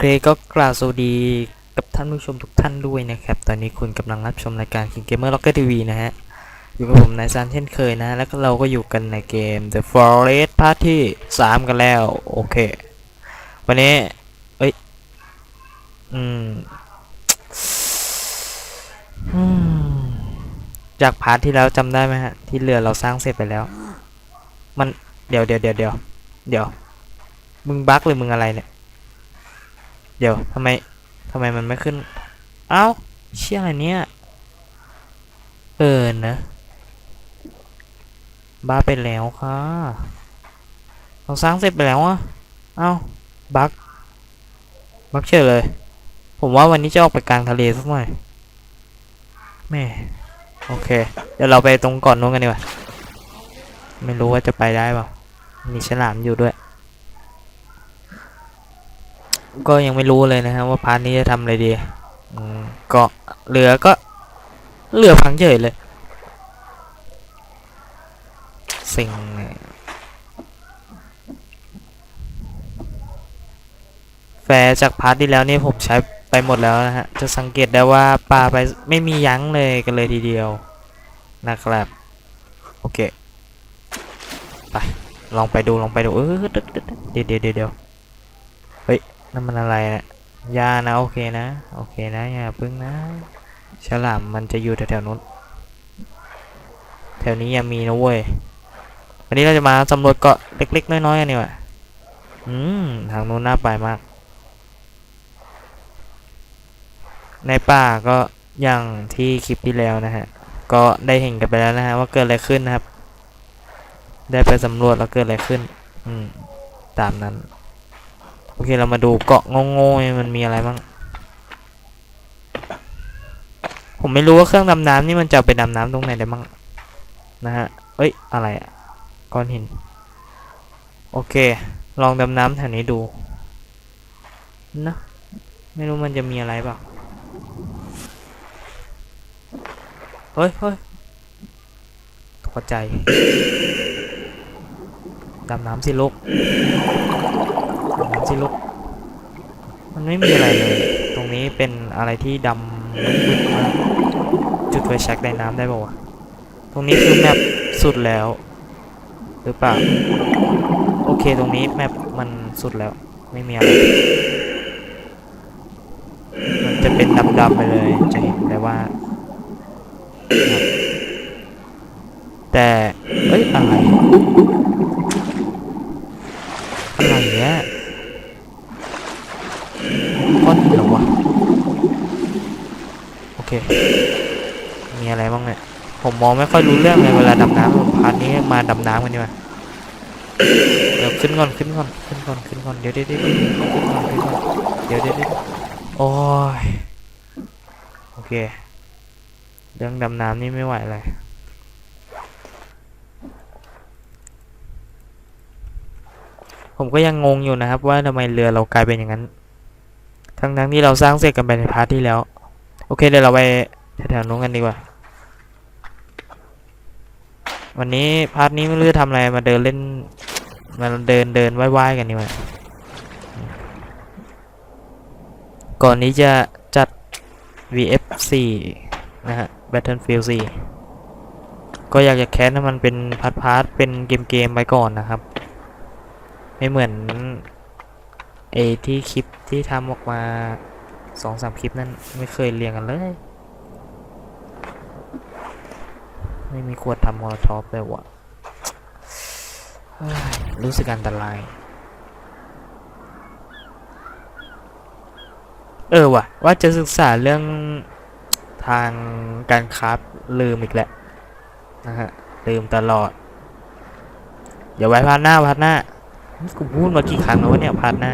โอเคก็กล่าวสวัสดีกับท่านผู้ชมทุกท่านด้วยนะครับ ตอนนี้คุณกำลังรับชมรายการ King Gamer Rocket TV นะฮะ อยู่กับผมนายซันเช่นเคยนะ แล้วก็เราก็อยู่กันในเกม The Forest Part ที่ 3 กันแล้ว โอเค วันนี้ เอ้ยอืมอืมจากพาร์ทที่แล้วจำได้ไหมฮะ ที่เรือเราสร้างเสร็จไปแล้ว มัน เดี๋ยวเดี๋ยวเดี๋ยวเดี๋ยวเดี๋ยว มึงบั๊กหรือมึงอะไรเนี่ย เดี๋ยวทำไมทำไมมันไม่ขึ้น เอ้า เชี่ยอะไรเนี่ย เออนะบ้าไปแล้วค่ะเราสร้างเสร็จไปแล้วอะเอ้า บั๊กบั๊กเฉยเลย ผมว่าวันนี้จะออกไปกลางทะเลสักหน่อย แม่ โอเค เดี๋ยวเราไปตรงก่อนนู้นกันดีกว่า ไม่รู้ว่าจะไปได้เปล่า มีฉลามอยู่ด้วย ก็ยังไม่รู้เลยนะฮะว่าพาร์ทนี้จะทำอะไรดีอืมก็เรือก็เรือพังเฉยเลยสิ่งแฟจากพาร์ทที่แล้วนี่ผมใช้ไปหมดแล้วนะฮะ จะสังเกตได้ว่าปลาไปไม่มียั้งเลยกันเลยทีเดียวนะครับ โอเค ไป ลองไปดูลองไปดู เออเดี๋ยวเดี๋ยวเดี๋ยวเดี๋ยวเฮ้ย นั่นมันอะไรนะยานะโอเคนะ โอเคนะอย่าพึ่งนะฉลามมันจะอยู่แถวๆนู้นแถวนี้ยังมีนะเว้ยวันนี้เราจะมาสำรวจเกาะเล็กๆน้อยๆกันนี่ว่ะอืมทางนู้นน่าไปมาก ในป่าก็อย่างที่คลิปที่แล้วนะฮะ ก็ได้เห็นกันไปแล้วนะฮะว่าเกิดอะไรขึ้นนะครับ ได้ไปสำรวจแล้วเกิดอะไรขึ้น อืม ตามนั้น อเคเรามาดูเกาะโง่ๆมันมีอะไรบ้าง ผมไม่รู้ว่าเครื่องดำน้ำนี่มันจะไปดำน้ำตรงไหนได้บ้างนะฮะ เอ้ย อะไรอะก้อนหิน โอเค ลองดำน้ำแถวนี้ดู นะ ไม่รู้มันจะมีอะไรเปล่าเฮ้ยเฮ้ยตกใจ ดำน้ำสิลูก ดำน้ำสิลูก มัน ไม่มีอะไรเลย ตรงนี้เป็นอะไรที่ดำมืดมากจุดไฟแช็กในน้ำได้ป่าวะตรงนี้คือแมปสุดแล้ว หรือเปล่า โอเคตรงนี้แมปมันสุดแล้ว ไม่มีอะไร มันจะเป็นดำๆไปเลย จะเห็นได้ว่า แต่ เอ้ยอะไรเนี่ยก้อนหินเหรอวะ โอเค มี อะไรบ้างเนี่ย ผมมองไม่ค่อยรู้เรื่องเลยเวลาดำน้ำพาร์ทนี้มาดำน้ำกันดีกว่าเดี๋ยวขึ้นก่อนขึ้นก่อนขึ้นก่อนขึ้นก่อนเดี๋ยวเดี๋ยวเดี๋ยวขึ้นก่อนขึ้นก่อนเดี๋ยวเดี๋ยวเดี๋ยวโอ้ยโอเค เรื่องดำน้ำนี่ไม่ไหวเลยผมก็ยังงงอยู่นะครับ ว่าทำไมเรือเรากลายเป็นอย่างนั้น ทั้งทั้งๆที่เราสร้างเสร็จกันไปในพาร์ทที่แล้ว โอเคเดี๋ยวเราไปแถวๆนู้นกันดีกว่า วันนี้พาร์ทนี้ไม่รู้จะทำอะไรมาเดินเล่น มาเดินเดินไหว้ๆกันดีกว่าก่อนนี้จะจัด VF4 นะฮะ Battlefield 4 ก็อยากจะแคสให้มันเป็นพาร์ทพาร์ทเป็นเกมเกมๆไปก่อนนะครับ ไม่เหมือนเอที่คลิปที่ทำออกมาสองสามคลิปนั่นไม่เคยเรียงกันเลย ไม่มีขวดทำมอลท็อปเลยวะรู้สึกอันตราย เออว่ะ ว่าจะศึกษาเรื่องทางการคราฟลืมอีกแหละนะฮะลืมตลอด เดี๋ยวไว้พาร์ทหน้าพาร์ทหน้ากูพูดมากี่ครั้งแล้ววะเนี่ยพาร์ทหน้า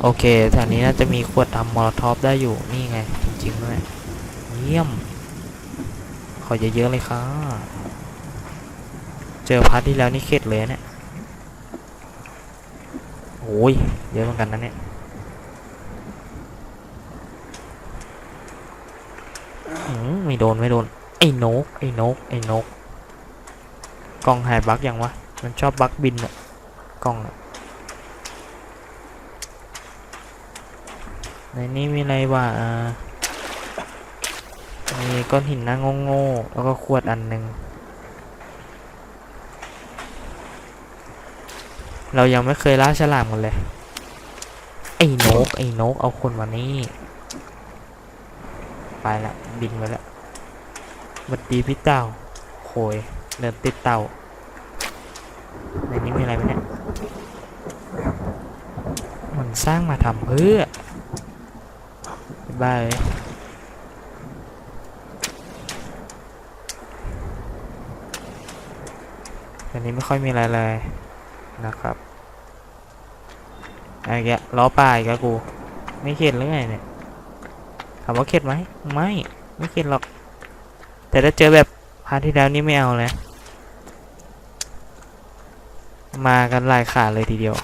โอเคแถวนี้น่าจะมีขวดทำมอลท็อปได้อยู่นี่ไง จริงๆด้วยเยี่ยม ขอเยอะๆเลยค่ะ เจอพาร์ทที่แล้วนี่เข็ดเลยเนี่ยโอ้ยเยอะเหมือนกันนะเนี่ยไม่โดนไม่โดน ไอ้นก ไอ้นก ไอ้นก กล้องหายบั๊กยังวะ มันชอบบั๊กบินอะกล้องอะในนี้มีอะไรวะอ่า มีก้อนหินหน้าโง่ๆแล้วก็ขวดอันหนึ่งเรายังไม่เคยล่าฉลามกันเลย ไอ้นก ไอ้นก เอาคนมานี่ ไปละ บินไปละสวัสดีพี่เต่าโขยเดินติดเต่าในนี้มีอะไรไหมเนี่ย มันสร้างมาทำเพื่อบ้าเลย นี้ไม่ค่อยมีอะไรเลยนะครับไอ้แกล้อปลายกะกู ไม่เข็ดหรือไงเนี่ยถามว่าเข็ดไหมไม่ไม่เข็ดหรอก แต่ถ้าเจอแบบพาร์ทที่แล้วนี่ไม่เอาเลยมากันลายขาดเลยทีเดียว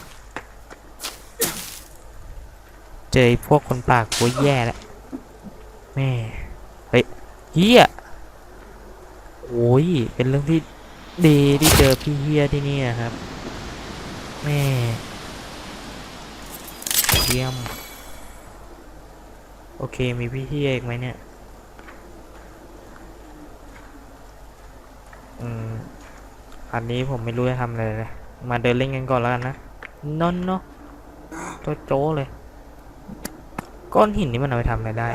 เจอพวกคนปากกูแย่แล้วแม่เฮ้ยเฮียโอ้ยเป็นเรื่องที่ ดีที่เจอพี่เฮียที่นี่นะครับ แม่เยี่ยม โอเคมีพี่เฮียอีกไหมเนี่ย อืม อันนี้ผมไม่รู้จะทำอะไรเลย มาเดินเล่นกันก่อนแล้วกันนะนอนเนาะโจโจเลย ก้อนหินนี่มันเอาไปทำอะไรได้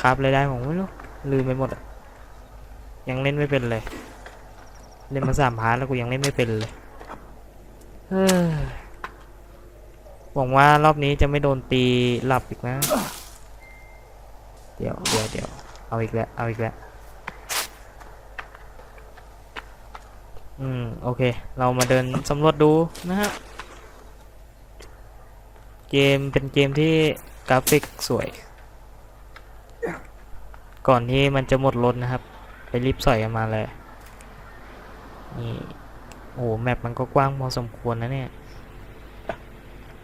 ครับอะไรได้ผมไม่รู้ ลืมไปหมดอะยังเล่นไม่เป็นเลย เล่นมาสามพาร์ทแล้วกูยังเล่นไม่เป็นเลยเฮ้ยหวังว่ารอบนี้จะไม่โดนตีหลับอีกนะ เดี๋ยวเดี๋ยวเดี๋ยวเอาอีกแล้ว เอาอีกแล้ว อืม โอเค เรามาเดินสำรวจดูนะฮะ เกมเป็นเกมที่กราฟิกสวย ก่อนที่มันจะหมดรถนะครับ ไปรีบสอยกันมาเลย นี่โอ้แมปมันก็กว้างพอสมควรนะเนี่ย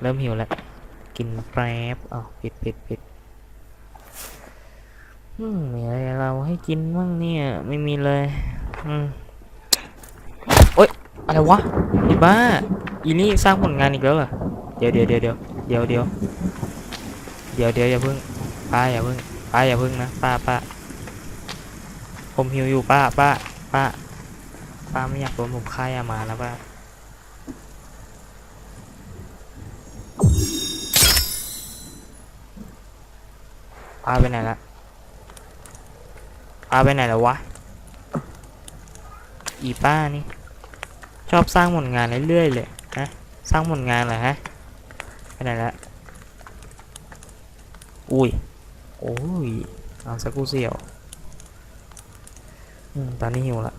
เริ่มหิวแล้ว กินแป๊บอ้าวปิดปิดปิดอืมมีอะไรเราให้กินบ้างเนี่ย ไม่มีเลยอืมโอ๊ยอะไรวะไอ้บ้าอีนี่สร้างผลงานอีกแล้วเหรอเดี๋ยวเดี๋ยวเดี๋ยวเดี๋ยวเดี๋ยวเดี๋ยวเดี๋ยวเดี๋ยวอย่าเพิ่งป้าอย่าเพิ่งป้าอย่าเพิ่งนะป้าป้าผมหิวอยู่ป้าป้าป้า ป้าไม่อยากโดนผมฆ่ายามาแล้วป้าป้าไปไหนละป้าไปไหนแล้ววะ อีป้านี่ ชอบสร้างผลงานเรื่อยๆเลยฮะ สร้างผลงานเหรอฮะ ไปไหนละอุ้ย โอ้ยเอาสักกูเสียวอืมตอนนี้หิวละ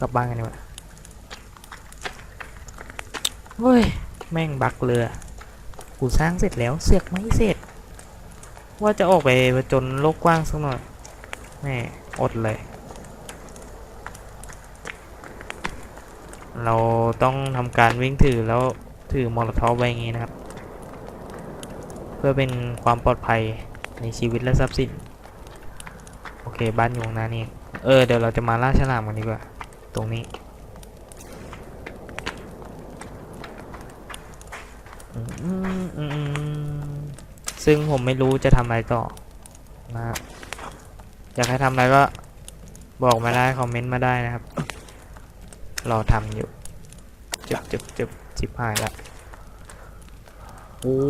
กลับบ้านกันดีกว่าเฮ้ย แม่งบักเรือกูสร้างเสร็จแล้วเสือกไม่เสร็จ ว่าจะออกไปผจญโลกกว้างสักหน่อยแม่อดเลย เราต้องทำการวิ่งถือแล้วถือมอลโทอฟไว้อย่างงี้นะครับ เพื่อเป็นความปลอดภัยในชีวิตและทรัพย์สิน โอเคบ้านอยู่ข้างหน้านี่เออเดี๋ยวเราจะมาล่าฉลามกันดีกว่าต รงนี้ซึ่งผมไม่รู้จะทำอะไรต่อนะฮะอยากให้ทำอะไรก็บอกมาได้ คอมเมนต์มาได้นะครับ รอทำอยู่จึบจึบจึบจิบหายละโอ้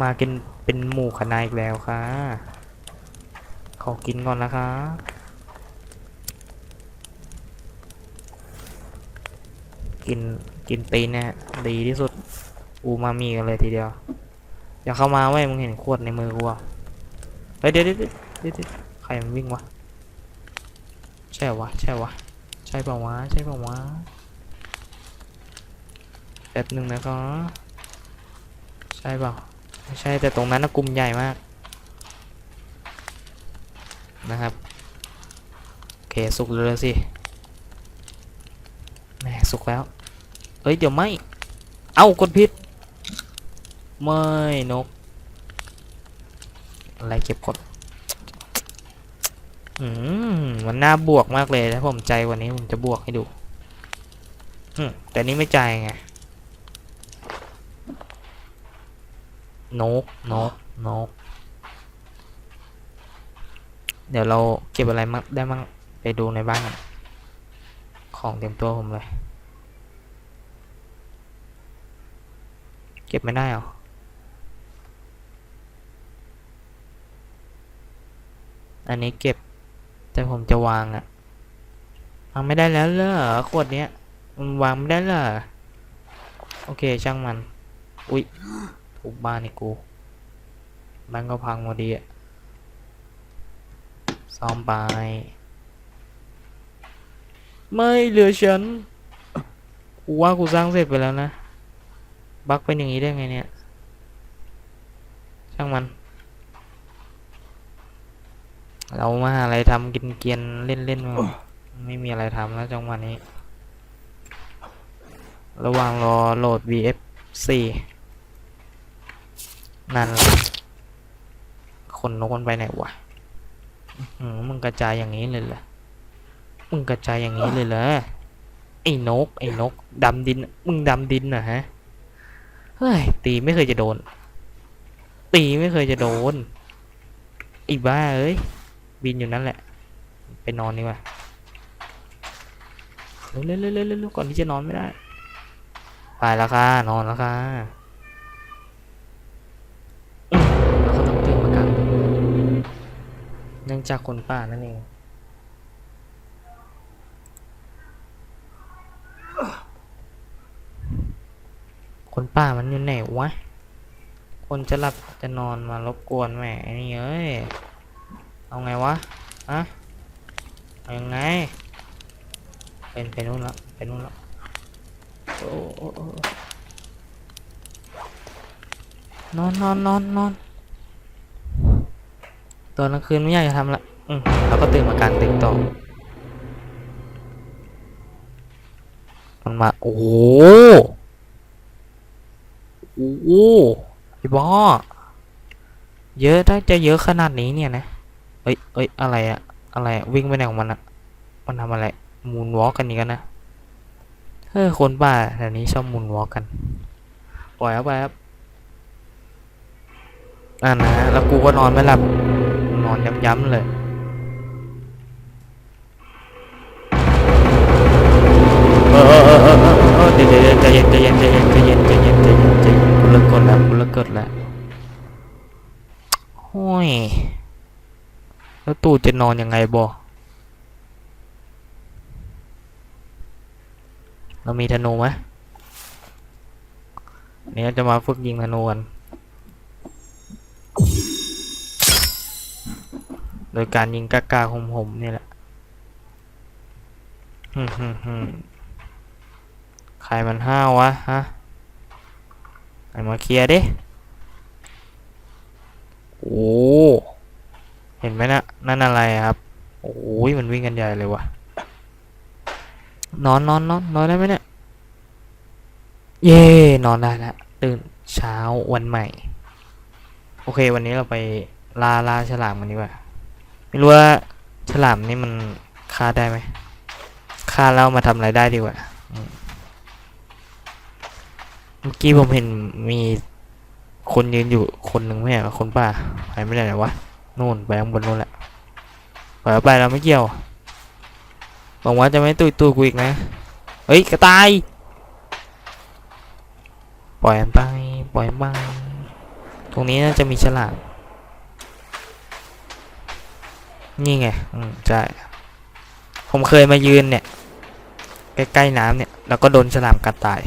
มากินเป็นหมู่คณะอีกแล้วค่ะ ขอกินก่อนนะคะ กินกินตีนเนี่ยดีที่สุดอูมามีกันเลยทีเดียวอย่าเข้ามาเว้มึงเห็นขวดในมือกูอะเฮ้ยเดี๋ยวเดี๋ยวเดี๋ยวใครมันวิ่งวะใช่หวะใช่หวะใช่เปล่าวะใช่เปล่าวะแป๊บหนึ่งนะครับใช่เปล่าไม่ใช่แต่ตรงนั้นนะกลุ่มใหญ่มากนะครับโอเคสุกเลยสิแหมสุกแล้ว เอ้ยเดี๋ยวไม่ เอากดผิด ไม่นก อะไรเก็บกด อืมมันน่าบวกมากเลยถ้าผมใจวันนี้ผมจะบวกให้ดู อืมแต่นี่ไม่ใจไง นก นก นก เดี๋ยวเราเก็บอะไรมั่งได้มั่งไปดูในบ้าน ของเต็มตัวผมเลย เก็บไม่ได้เหรออันนี้เก็บ แต่ผมจะวางอะวางไม่ได้แล้วเหรอขวดเนี้ยมันวางไม่ได้เหรอโอเคช่างมัน อุ๊ยทุบบ้านนี่กูบ้านก็พังหมดดีอะซ่อมไป ไม่เหลือฉันกูว่ากูสร้างเสร็จไปแล้วนะ บั๊กเป็นอย่างนี้ได้ไงเนี่ย ช่างมัน เรามาหาอะไรทำกินเกียนๆเล่นๆมาไม่มีอะไรทำแล้วจังหวะนี้ ระหว่างรอโหลด VF4 นั่นแหละคนนกมันไปไหนวะอื้อหือมึงกระจายอย่างนี้เลยเหรอมึงกระจายอย่างนี้เลยเหรอไอ้นก ไอ้นกดำดิน มึงดำดินน่ะฮะ เฮ้ยตีไม่เคยจะโดน ตีไม่เคยจะโดน อีบ้าเอ้ย บินอยู่นั่นแหละ ไปนอนดีกว่าเร็วเร็วเร็วเร็วก่อนที่จะนอนไม่ได้ ไปแล้วค่ะ นอนแล้วค่ะแล้วก็ต้องตื่นมากันเนื่องจากคนป่านั่นเอง คนป่ามันอยู่ไหนวะ คนจะหลับจะนอนมารบกวนแหมไอ้นี่เอ้ย เอาไงวะอะเอายังไง เป็นไปนู่นละไปนู่นละโอ้นอนนอนนอนนอนตอนกลางคืนไม่อยากจะทำละอืมแล้วก็ตื่นมากลางตึกต่อมันมา โอ้ โอ้โหไอ้บ้าเยอะถ้าจะเยอะขนาดนี้เนี่ยนะเอ้ยเอ้ยอะไรอะอะไรอะวิ่งไปไหนของมันอะมันทำอะไรมูนวอล์กกันนี่กันนะเฮ้ยคนป่าแถวนี้ชอบมูนวอล์กกันปล่อยเข้าไปครับอ่านะฮะแล้วกูก็นอนไม่หลับนอนย้ำๆเลย เออเออเดี๋ยวเดี๋ยวใจเย็นใจเย็นใจเย็นใจเย็นใจเย็นใจเย็นใจเย็นกูเลิกกดแล้วกูเลิกกดแล้วโอ้ยแล้วตู่จะนอนยังไงบอเรามีธนูไหมอันนี้เราจะมาฝึกยิงธนูกันโดยการยิงกากาๆหมๆนี่แหละฮึมฮึมฮึม ใครมันห้าววะฮะไอมาเคลียร์ดิ โอ้ เห็นไหมนะนั่นอะไรครับ โอ้ยมันวิ่งกันใหญ่เลยวะนอนนอนนอนนอนได้ไหมเนี่ย เย่นอนได้ล้วตื่นเช้าวันใหม่ โอเค วันนี้เราไปล่าล่าฉลามกันดีกว่า ไม่รู้ว่าฉลามนี่มันฆ่าได้ไหมฆ่าแล้วมาทำอะไรได้ดีกว่า มเมื่อกี้ผมเห็นมีคนยืนอยู่คนหนึ่งไม่ใช่คนป่าไปไม่ได้ไหนวะนู่นไปข้างบนนู่นแหละปล่อยไปเราไม่เกี่ยวบอกว่าจะไม่ตุยตุยกูอีกนะเฮ้ยกระต่ายปล่อยมันไปปล่อยมันไปตรงนี้น่าจะมีฉลามนี่ไงอืมใช่ผมเคยมายืนเนี่ยใกล้ๆน้ำเนี่ยแล้วก็โดนฉลามกัดตาย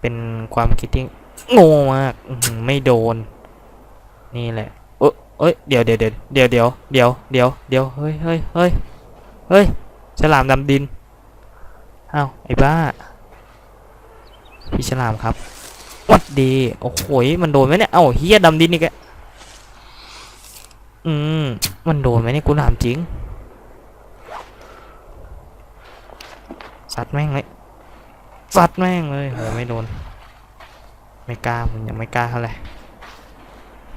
เป็นความคิดที่โง่มากไม่โดน นี่แหละเอ้ยเดี๋ยวเดี๋ยวเดี๋ยวเดี๋ยวเดี๋ยวเดี๋ยวเดี๋ยวเฮ้ยเฮ้ยเฮ้ยเฮ้ยฉลามดำดินอ้าวไอ้บ้า พี่ฉลามครับวัดดีโอ้โหมันโดนไหมเนี่ยเอ้าเฮียดำดินนี่แกอืมมันโดนไหมเนี่ยกูถามจริงสัตว์แม่งเลย สัตว์แม่งเลยโหไม่โดน ไม่กล้ามึงยังไม่กล้าเท่าไหร่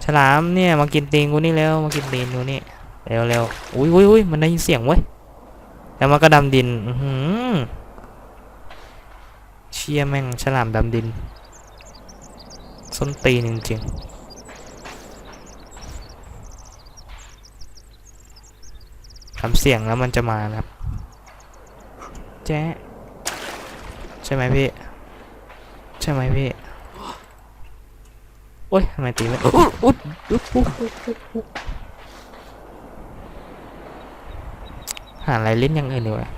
ฉลามเนี่ยมากินตีนกูนี่แล้วมากินตีนกูนี่เร็วเร็วอุ้ยอุ้ยอุ้ยมันได้ยินเสียงเว้ยแล้วมันก็ดำดินอืมเชี่ยแม่งฉลามดำดิน ส้นตีนจริงๆทำเสียงแล้วมันจะมานะครับแจ๊ ใช่ไหมพี่ ใช่ไหมพี่ โอ๊ยทำไมตีไม่อุ๊ยอุ๊ยอุ๊ยอุ๊ยอุ๊ยอุ๊ยอุ๊ยหาอะไรเล่นอย่างอื่นดีกว่า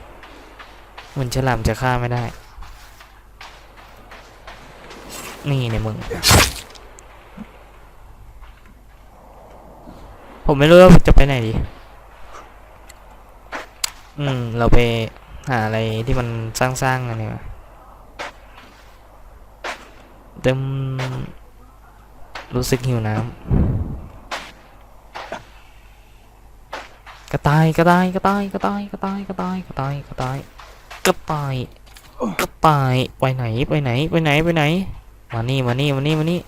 มันฉลามจะฆ่าไม่ได้ นี่เนี่ยมึง ผมไม่รู้ว่าจะไปไหนดี อืม เราไปหาอะไรที่มันสร้างๆกันดีกว่า เต็ม รู้สึกหิวน้ำกระต่ายกระต่ายกระต่ายกระต่ายกระต่ายกระต่ายกระต่ายกระต่ายกระต่ายกระต่ายไปไหนไปไหนไปไหนไปไหน มานี่มานี่มานี่มานี่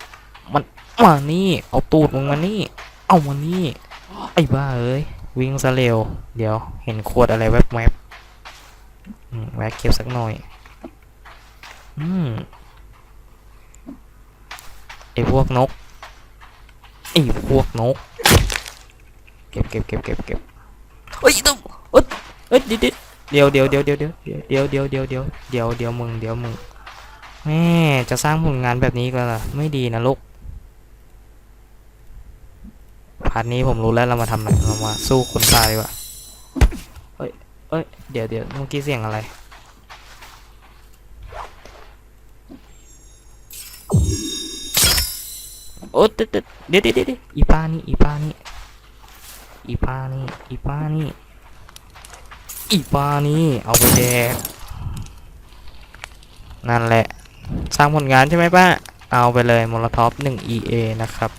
มันมานี่เอาตูดมึงมานี่ เอามานี่ไอ้บ้าเอ้ยวิ่งซะเร็ว เดี๋ยวเห็นขวดอะไรแวบแวบๆแวะเก็บสักหน่อย อืม อ้พวกนกไอ้พวกนก เก็บเก็บเก็บเก็บเก็บเฮ้ยต้องเอ้ยเอ้ยเดี๋ยวเดี๋ยวเดี๋ยวเดี๋ยวเดี๋ยวเดี๋ยวเดี๋ยวเดี๋ยวเดี๋ยวเดี๋ยวเดี๋ยวมึงเดี๋ยวมึงแม่จะสร้างผลงานแบบนี้ก็ล่ะไม่ดีนะลูกพาร์ทนี้ผมรู้แล้วเรามาทำอะไรเรามาสู้คนตายดีกว่าเอ้ยเอ้ยเดี๋ยวเดี๋ยวเมื่อกี้เสียงอะไร อ้เดี๋ยวเดี๋ยวเดี๋ยวเดี๋ยวเดี๋ยวอีป้านี่อีป้านี่อีป้านี่อีป้านี่อีป้านี่เอาไปแดกนั่นแหละ สร้างผลงานใช่ไหมป้า เอาไปเลยมลท็อป1 EA นะครับ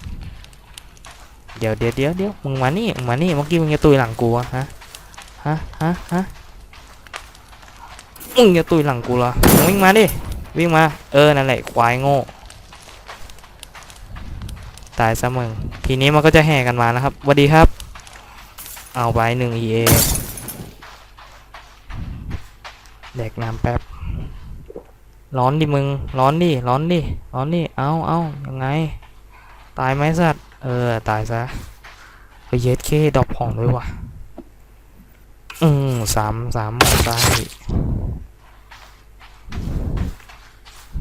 เดี๋ยวเดี๋ยวเดี๋ยวเดี๋ยวมึงมานี่มึงมานี่เมื่อกี้มึงจะตุยหลังกูอะฮะฮะฮะฮะมึงจะตุยหลังกูเหรอมึงวิ่งมาดิวิ่งมา เออนั่นแหละควายโง่ ตายซะมึงทีนี้มันก็จะแห่กันมานะครับสวัสดีครับ เอาไปหนึ่ง EA แดกน้ำแป๊บ ร้อนดิมึง ร้อนดิ ร้อนดิ ร้อนดิ เอาเอายังไง ตายไหมสัตว์ เออ ตายซะเฮ้ยเย็ดเคดอกผ่องด้วยว่ะ อืมสามสามหมดได้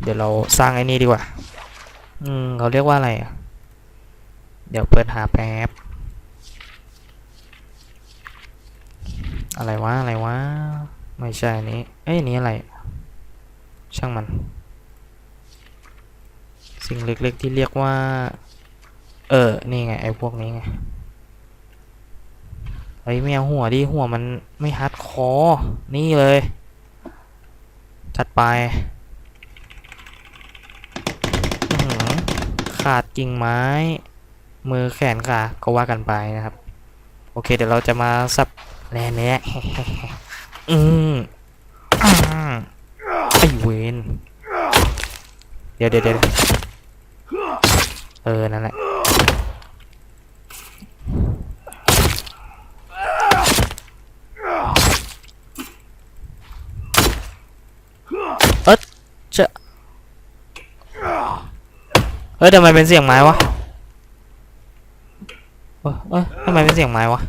เดี๋ยวเราสร้างไอ้นี่ดีกว่า อืม เขาเรียกว่าอะไรอะ เดี๋ยวเปิดหาแป๊บ อะไรวะ อะไรวะ ไม่ใช่นี้ เอ้ยนี้อะไร ช่างมัน สิ่งเล็กๆที่เรียกว่า เออ นี่ไง ไอ้พวกนี้ไง เฮ้ยไม่เอาหัวดิ หัวมันไม่ฮัดคอนี่เลย จัดไปขาดกิ่งไม้ มือแขนขาก็ว่ากันไปนะครับ โอเค เดี๋ยวเราจะมาสับแร่เนี้ยอืมอ่าไอเวนเดี๋ยวเดี๋ยวเดี๋ยวเออ นั่นแหละเฮ้ยทำไมเป็นเสียงไม้วะ เอ้ยเอ้ยทำไมเป็นเสียงไม้วะ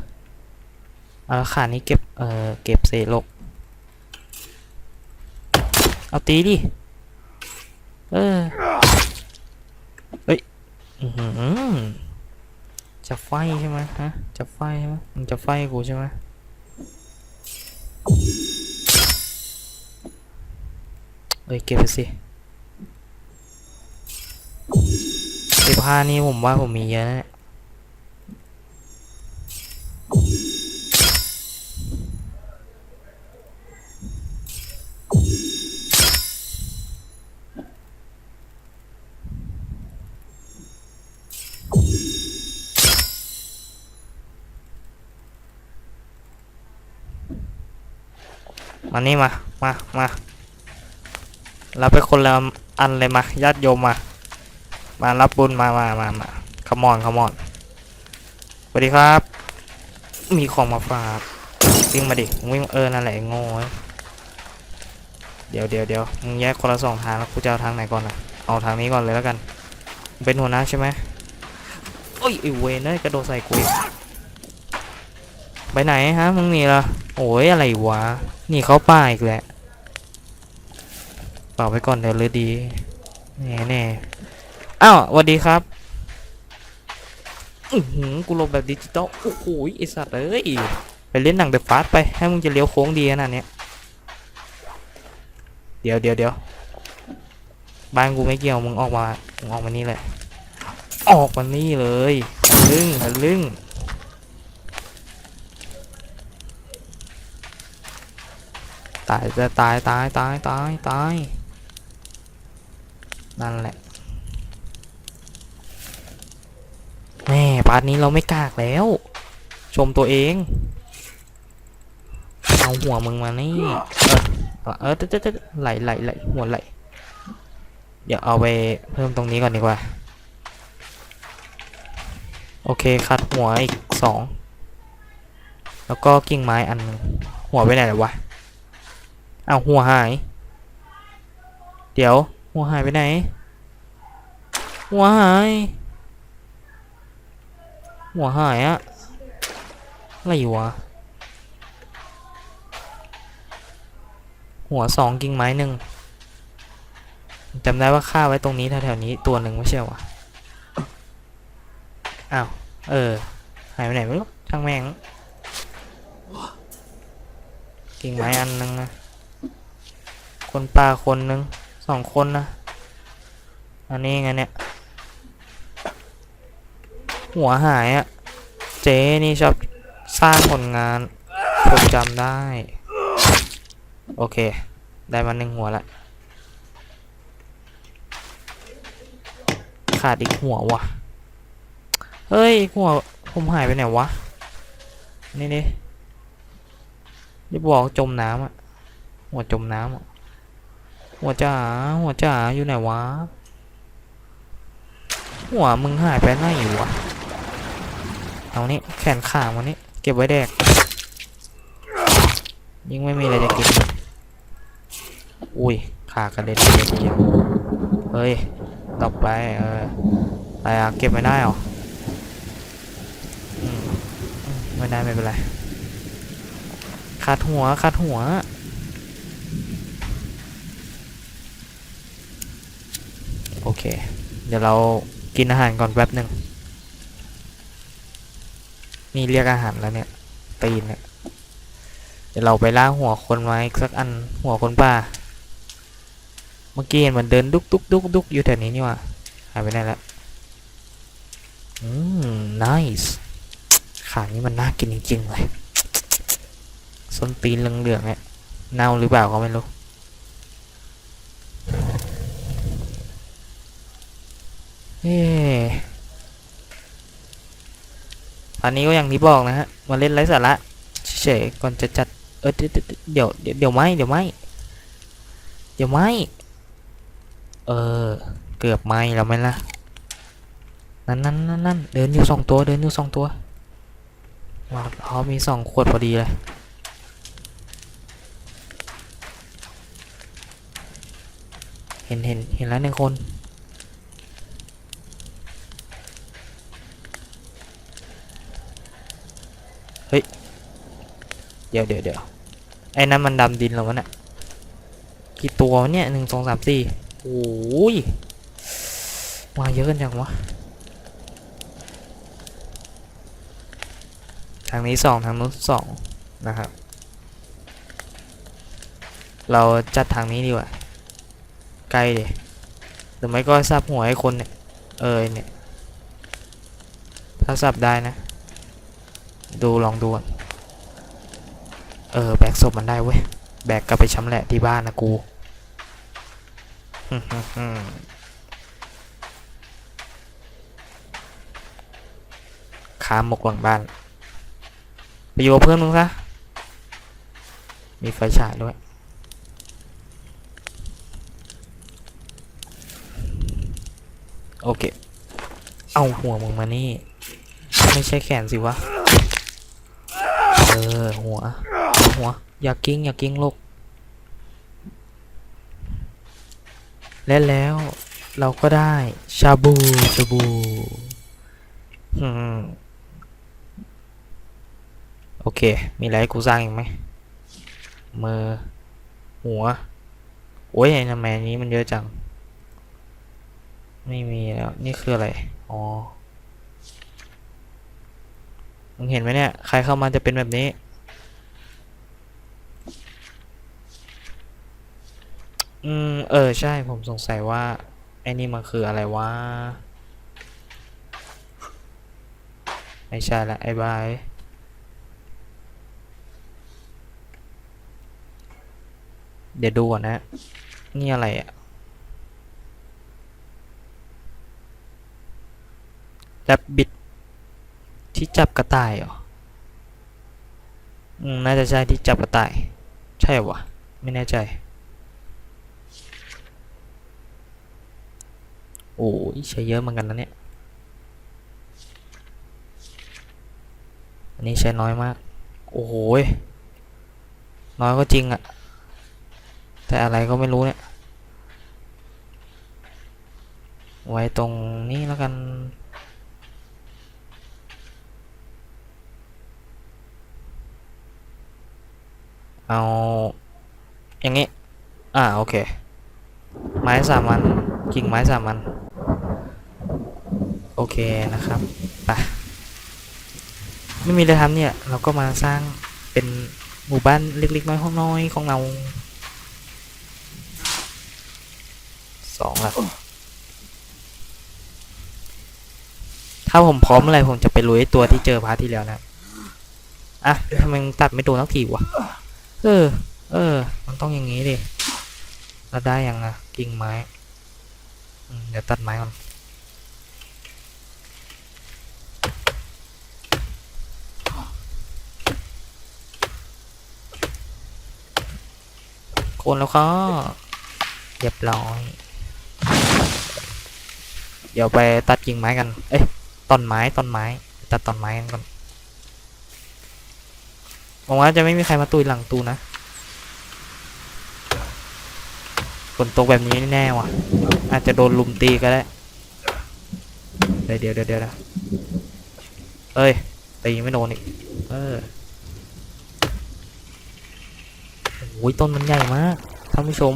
เอาละขานี้เก็บ เออเก็บเศษโลก เอาตีดิ เออ เฮ้ยอือหือจะไฟใช่ไหมฮะ จะไฟใช่ไหมมึงจะไฟกูใช่ไหมเอ้ยเก็บไปสิไอ้ผ้านี่ผมว่าผมมีเยอะนะ มานี่มา มา มา เราไปคนละอันเลยมา ญาติโยมมา มารับบุญมา มา มา มาขมอนขมอนสวัสดีครับ มีของมาฝากวิ่งมาดิมึงวิ่งเออนั่นแหละโง่เอ้ยเดี๋ยวเดี๋ยวเดี๋ยวมึงแยกคนละสองทางแล้วกูจะเอาทางไหนก่อนอะเอาทางนี้ก่อนเลยแล้วกัน เป็นหัวหน้าใช่ไหมโอ้ยไอเวนเอ้ยกระโดดใส่กูไปไหนฮะมึงนีเหรอโอ้ยอะไรวะนี่เขาป่าอีกแหละเปล่าไปก่อนเดี๋ยวเลยดีแน่แน่อ้าวสวัสดีครับ อือหือกูลงแบบดิจิตอลโอ้โหไอสัตว์เอ้ยไปเล่นหนังเดอะฟาสไปให้มึงจะเลี้ยวโค้งดีขนาดเนี้ยเดี๋ยวเดี๋ยวเดี๋ยวบ้านกูไม่เกี่ยวมึงออกมามึงออกมานี่เลย ออกมานี่เลยทะลึ่งทะลึ่งตายจะตายตายตายตายตายนั่นแหละ แม่ปาร์ทนี้เราไม่กากแล้ว ชมตัวเอง เอาหัวมึงมานี่ เออเออเจ๊เจ๊ไหลไหลไหลหัวไหลเดี๋ยวเอาไปเพิ่มตรงนี้ก่อนดีกว่า โอเคคัดหัวอีกสอง แล้วก็กิ่งไม้อันหนึงหัวไปไหนแล้ววะเอาหัวหาย เดี๋ยวหัวหายไปไหน หัวหาย หัวหายอะอะไรอยู่วะ หัวสองกิ่งไม้หนึ่งจำได้ว่าฆ่าไว้ตรงนี้แถวๆนี้ตัวหนึ่งไม่ใช่วะอ้าว เออ หายไปไหนไม่รู้ช่างแม่ง กิ่งไม้อันหนึ่งนะ คนป่าคนหนึ่งสองคนนะ อันนี้ไงเนี่ย หัวหายอะ่ะเจ๊นี่ชอบสร้างผลงาน ผมจำได้ โอเค ได้มาหนึ่งหัวละ ขาดอีกหัววะเฮ้ยหัวผมหายไปไหนวะ นี่นี่จะบอกจมน้ำอะหัวจมน้ำอะหัวจ๋าหัวจ๋าอยู่ไหนวะ หัวมึงหายไปไหนวะ เอานี่แขนขาวันนี้เก็บไว้แดก ยิ่งไม่มีอะไรจะกิน อุ้ย ขากระเด็นกระเด็นเก็บเฮ้ยต่อไปเอออะไรอะเก็บไม่ได้หรอไม่ได้ไม่เป็นไรขาดหัวขาดหัวโอเค เดี๋ยวเรากินอาหารก่อนแป๊บหนึ่ง นี่เรียกอาหารแล้วเนี่ย ตีนเนี่ยเดี๋ยวเราไปล่าหัวคนมาอีกสักอันหัวคนป่า เมื่อกี้เห็นมันเดินดุกดุกดุกดุกอยู่แถวนี้นี่ว่าหายไปไหนแล้วอืม nice ขานี้มันน่ากินจริงๆเลยส้นตีนเหลืองๆเนี่ยเน่าหรือเปล่าก็ไม่รู้เอ๊ะอันนี้ก็อย่างที่บอกนะฮะมาเล่นไร้สาระเฉยๆก่อนจะจัดเออเดี๋ยวเดี๋ยวเดี๋ยวเดี๋ยวไม่เดี๋ยวไม่เดี๋ยวไม่เออเกือบไม่แล้วไหมล่ะนั่นนั่นนั่นนั่นเดินอยู่สองตัวเดินอยู่สองตัวว้าวเขามีสองขวดพอดีเลยเห็นเห็นเห็นแล้วหนึ่งคน เฮ้ย เดี๋ยวเดี๋ยวเดี๋ยวไอ้นั้นมันดำดินแล้ววะเนี่ยกี่ตัววะเนี่ยหนึ่งสองสามสี่โอ้ยมาเยอะกันจังวะ ทางนี้สองทางนู้นสองนะครับ เราจัดทางนี้ดีกว่าใกลเดยหรือไม่ก็สับหัวไอ้คนเนี่ย เออเนี่ย ถ้าสับได้นะ ดูลองดูเออแบกศพมันได้เว้ย แบกกลับไปชำแหละที่บ้านนะกูคาหมกหลังบ้าน ไปอยู่กับเพื่อนมึงซะ มีไฟฉายด้วย โอเค เอาหัวมึงมานี่ ไม่ใช่แขนสิวะ ออหัวหัว อย่ากิ้งอย่ากิ้งลูกและแล้วเราก็ได้ชาบูชาบูอโอเค มีอะไรกูสร้างอีกไหมมือหัว โอ้ยไอ้ทำไมนนี้มันเยอะจัง ไม่มีแล้ว นี่คืออะไร อ๋อ มึงเห็นไหมเนี่ย ใครเข้ามาจะเป็นแบบนี้ อืม เออ ใช่ ผมสงสัยว่า ไอ้นี่มันคืออะไรวะ ไม่ใช่ละ ไอ้บายเดี๋ยวดูก่อนนะ นี่อะไรอะแรบบิด ที่จับกระต่ายเหรอน่าจะใช่ที่จับกระต่าย ใช่วะไม่แน่ใจ โอ้ยใช้เยอะเหมือนกันนะเนี่ย อันนี้ใช้น้อยมาก โอ้โหยน้อยก็จริงอะแต่อะไรก็ไม่รู้เนี่ย ไว้ตรงนี้แล้วกัน เอา อย่างนี้ อ่าโอเค ไม้สามันกิ่งไม้สามันโอเคนะครับไปไม่มีอะไรทำเนี่ย เราก็มาสร้างเป็นหมู่บ้านเล็กๆน้อยๆของเราสองละถ้าผมพร้อมเมื่อไรผมจะไปลุยตัวที่เจอพาร์ทที่แล้วนะ อะทำไมตัดไม่โดนทักทีวะ เออ เออ มันต้องอย่างนี้ดิแล้วได้ยังอะกิ่งไม้เดี๋ยวตัดไม้ก่อนโคนแล้วก็เรียบร้อย เดี๋ยวไปตัดกิ่งไม้กัน เอ้ยต้นไม้ต้นไม้ ตัดต้นไม้กันก่อน หวังว่าจะไม่มีใครมาตุยหลังตูนะฝนตกแบบนี้แน่ว่ะ อาจจะโดนลุมตีก็ได้เดี๋ยวเดี๋ยวเดี๋ยวเดี๋ยวนะเอ้ยตีไม่โดนอีกเออโอ้ยต้นมันใหญ่มากท่านผู้ชม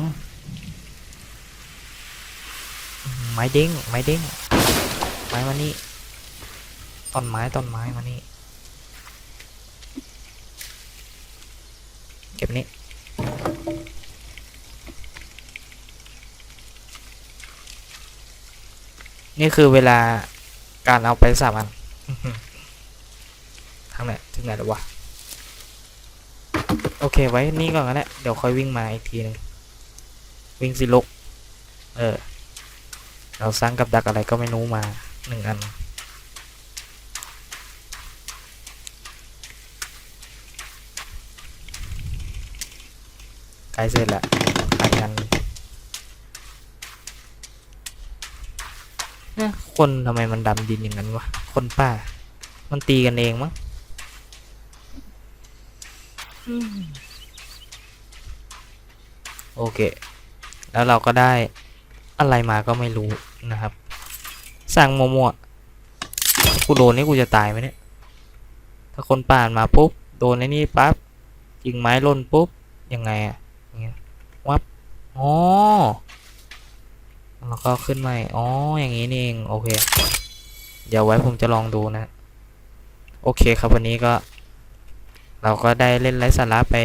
ไม้เด้งไม้เด้งไม้มานี่ต้นไม้ต้นไม้มานี่ ก็บนี่นี่คือเวลาการเอาไปสามอันอื้อหือทางไหนถึงไหนแล้ววะ โอเคไว้นี่ก่อนก็ได้เดี๋ยวค่อยวิ่งมาอีกทีหนึง วิ่งสิลุกเออ เราสร้างกับดักอะไรก็ไม่รู้มาหนึ่งอัน ใกล้เสร็จละขายกันเนี่ยคนทำไมมันดำดินอย่างนั้นวะ คนป่า มันตีกันเองมั้งโอเค แล้วเราก็ได้อะไรมาก็ไม่รู้นะครับสร้างมัวๆกูโดนนี่กูจะตายไหมเนี่ย ถ้าคนป่านมาปุ๊บ โดนไอ้นี่ปั๊บยิงไม้ล่นปุ๊บ ยังไงอะอย่างเงี้ย วับ อ๋อแล้วก็ขึ้นใหม่อ๋อ อย่างนี้นี่เอง โอเค เดี๋ยวไว้ผมจะลองดูนะ โอเคครับวันนี้ก็ เราก็ได้เล่นไร้สาระไป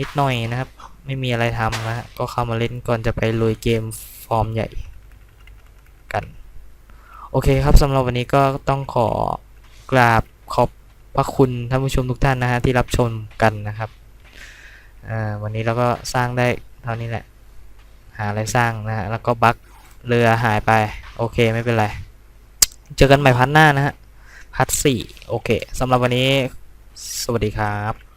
นิดหน่อยนะครับ ไม่มีอะไรทำนะก็เข้ามาเล่นก่อนจะไปลุยเกมฟอร์มใหญ่กัน โอเคครับสำหรับวันนี้ก็ต้องขอกราบขอบพระคุณท่านผู้ชมทุกท่านนะฮะที่รับชมกันนะครับ อ่า วันนี้เราก็สร้างได้เท่านี้แหละ หาอะไรสร้างนะฮะแล้วก็บั๊กเรือหายไป โอเคไม่เป็นไร เจอกันใหม่พัทหน้านะฮะพัทสี่โอเคสำหรับวันนี้ สวัสดีครับ